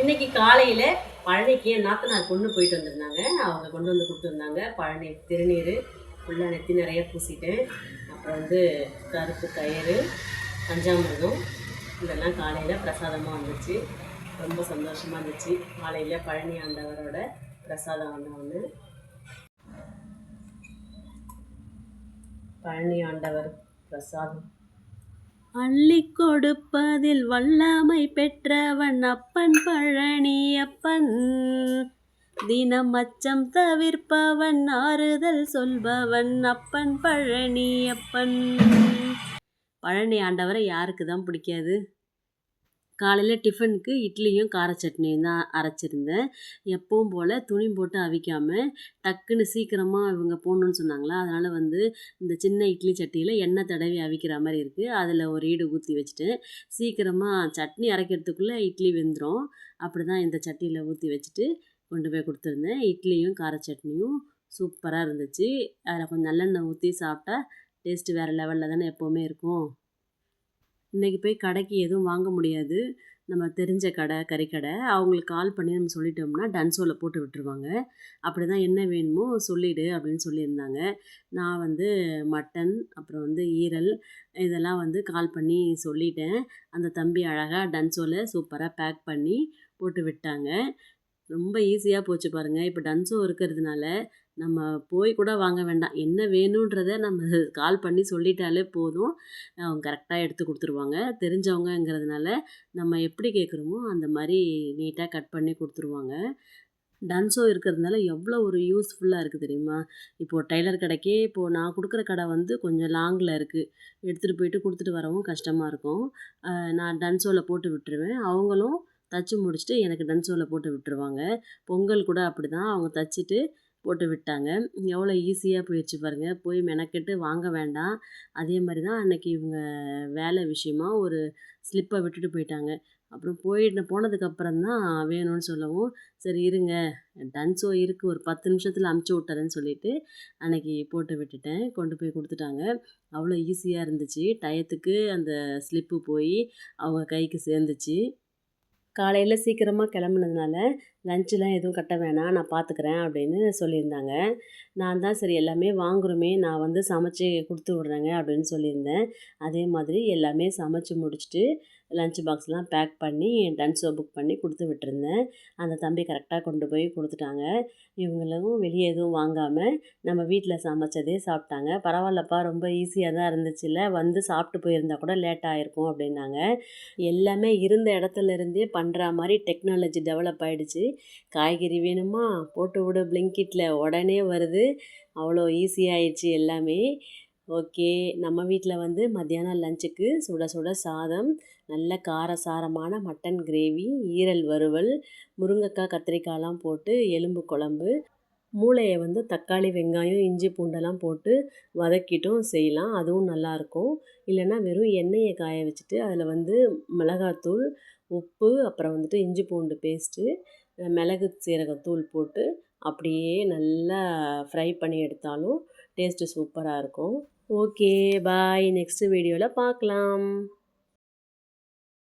இன்னைக்கு காலையில் பழனிக்கு என் நாத்தனார் பொண்ணு போயிட்டு வந்திருந்தாங்க. அவங்க கொண்டு வந்து கொடுத்துருந்தாங்க பழனி திருநீர். ஃபுல்லாக நெத்தி நிறைய பூசிட்டேன். அப்புறம் வந்து கருப்பு கயிறு பஞ்சாமிரதம் இதெல்லாம் காலையில் பிரசாதமாக வந்துச்சு. ரொம்ப சந்தோஷமாக இருந்துச்சு. காலையில் பழனி ஆண்டவரோட பிரசாதம் வந்தவொன்று பழனி ஆண்டவர் பிரசாதம். அள்ளி கொடுப்பதில் வல்லமை பெற்றவன் அப்பன் பழனி அப்பன் தினம் அச்சம் தவிர்ப்பவன் ஆறுதல் சொல்பவன் அப்பன் பழனி அப்பன் பழனி ஆண்டவரை யாருக்கு தான் பிடிக்காது? காலையில் டிஃபனுக்கு இட்லியும் கார சட்னியும் தான் அரைச்சிருந்தேன். எப்பவும் போல் துணி போட்டு அவிக்காமல் டக்குன்னு சீக்கிரமாக இவங்க போடணுன்னு சொன்னாங்களா? அதனால் வந்து இந்த சின்ன இட்லி சட்டியில் எண்ணெய் தடவி அவிக்கிற மாதிரி இருக்குது அதில் ஒரு ஈடு ஊற்றி வச்சுட்டேன். சீக்கிரமாக சட்னி அரைக்கிறதுக்குள்ளே இட்லி வெந்துடும் அப்படி தான் இந்த சட்டியில் ஊற்றி வச்சுட்டு கொண்டு போய் கொடுத்துருந்தேன். இட்லியும் கார சட்னியும் சூப்பராக இருந்துச்சு. அதில் கொஞ்சம் நல்லெண்ணெய் ஊற்றி சாப்பிட்டா டேஸ்ட்டு வேறு லெவலில் தானே எப்போவுமே இருக்கும். இன்றைக்கி போய் கடைக்கு எதுவும் வாங்க முடியாது. நம்ம தெரிஞ்ச கடை கறிக்கடை அவங்களுக்கு கால் பண்ணி நம்ம சொல்லிட்டோம்னா டன்சோவில் போட்டு விட்டுருவாங்க. அப்படி தான் என்ன வேணுமோ சொல்லிவிடு அப்படின்னு சொல்லியிருந்தாங்க. நான் வந்து மட்டன் அப்புறம் வந்து ஈரல் இதெல்லாம் வந்து கால் பண்ணி சொல்லிட்டேன். அந்த தம்பி அழகாக டன்சோவில் சூப்பராக பேக் பண்ணி போட்டு விட்டாங்க. ரொம்ப ஈஸியாக போச்சு பாருங்கள் இப்போ டன்சோ இருக்கிறதுனால நம்ம போய் கூட வாங்க வேண்டாம். என்ன வேணுன்றத நம்ம கால் பண்ணி சொல்லிட்டாலே போதும். அவங்க கரெக்டாக எடுத்து கொடுத்துருவாங்க. தெரிஞ்சவங்கங்கிறதுனால நம்ம எப்படி கேட்குறோமோ அந்த மாதிரி நீட்டாக கட் பண்ணி கொடுத்துருவாங்க. டன்ஸோ இருக்கிறதுனால எவ்வளோ ஒரு யூஸ்ஃபுல்லாக இருக்குது தெரியுமா? இப்போது டைலர் கடைக்கே இப்போது நான் கொடுக்குற கடை வந்து கொஞ்சம் லாங்கில் இருக்குது எடுத்துகிட்டு போயிட்டு கொடுத்துட்டு வரவும் கஷ்டமாக இருக்கும். நான் டன்ஸோவில் போட்டு விட்டுருவேன். அவங்களும் தச்சு முடிச்சுட்டு எனக்கு டன்சோவில் போட்டு விட்டுருவாங்க. பொங்கல் கூட அப்படி தான் அவங்க தச்சுட்டு போட்டு விட்டாங்க. எவ்வளோ ஈஸியாக போயிடுச்சு பாருங்கள் போய் மெனக்கெட்டு வாங்க வேண்டாம். அதே மாதிரி தான் அன்றைக்கி இவங்க வேலை விஷயமா ஒரு ஸ்லிப்பை விட்டுட்டு போயிட்டாங்க. அப்புறம் போயிட்டு போனதுக்கப்புறம் தான் வேணும்னு சொல்லவும் சரி இருங்க. டன்ஸோ இருக்குது ஒரு பத்து நிமிஷத்தில் அமுச்சு விட்டுறேன்னு சொல்லிவிட்டு அன்றைக்கி போட்டு விட்டுட்டேன். கொண்டு போய் கொடுத்துட்டாங்க. அவ்வளோ ஈஸியாக இருந்துச்சு. டயத்துக்கு அந்த ஸ்லிப்பு போய் அவங்க கைக்கு சேர்ந்துச்சு. காலையில் சீக்கிரமாக கிளம்புனதுனால லஞ்செலாம் எதுவும் கட்ட வேணாம் நான் பார்த்துக்குறேன் அப்படின்னு சொல்லியிருந்தாங்க. நான் தான் சரி எல்லாமே வாங்குகிறோமே நான் வந்து சமைச்சி கொடுத்து விட்றேங்க அப்படின்னு சொல்லியிருந்தேன். அதே மாதிரி எல்லாமே சமைச்சி முடிச்சுட்டு லஞ்ச் பாக்ஸ்லாம் பேக் பண்ணி டன்ஸோ புக் பண்ணி கொடுத்து விட்டுருந்தேன். அந்த தம்பி கரெக்டாக கொண்டு போய் கொடுத்துட்டாங்க. இவங்களும் வெளியே எதுவும் வாங்காமல் நம்ம வீட்டில் சமைச்சதே சாப்பிட்டாங்க. பரவாயில்லப்பா ரொம்ப ஈஸியாக தான் இருந்துச்சுல்ல வந்து சாப்பிட்டு போயிருந்தா கூட லேட் ஆகிருக்கும் அப்படின்னாங்க. எல்லாமே இருந்த இடத்துல இருந்தே பண்ணுற மாதிரி டெக்னாலஜி டெவலப் ஆகிடுச்சு காய்கறி வேணுமா? போட்டு விட பிளிங்கிட்டில் உடனே வருது. அவ்வளோ ஈஸியாகிடுச்சு எல்லாமே. ஓகே நம்ம வீட்டில் வந்து மத்தியானம் லஞ்சுக்கு சுட சுட சாதம் நல்ல காரசாரமான மட்டன் கிரேவி ஈரல் வறுவல் முருங்கைக்காய் கத்திரிக்காயெலாம் போட்டு எலும்பு குழம்பு மூளையை வந்து தக்காளி வெங்காயம் இஞ்சி பூண்டெல்லாம் போட்டு வதக்கிட்டும் செய்யலாம். அதுவும் நல்லாயிருக்கும் இல்லைன்னா வெறும் எண்ணெயை காய வச்சுட்டு அதில் வந்து மிளகாத்தூள் உப்பு அப்புறம் வந்துட்டு இஞ்சி பூண்டு பேஸ்ட்டு மிளகு சீரகத்தூள் போட்டு அப்படியே நல்லா ஃப்ரை பண்ணி எடுத்தாலும் டேஸ்ட்டு சூப்பராக இருக்கும். ஓகே பாய் நெக்ஸ்ட்டு வீடியோவில் பார்க்கலாம்.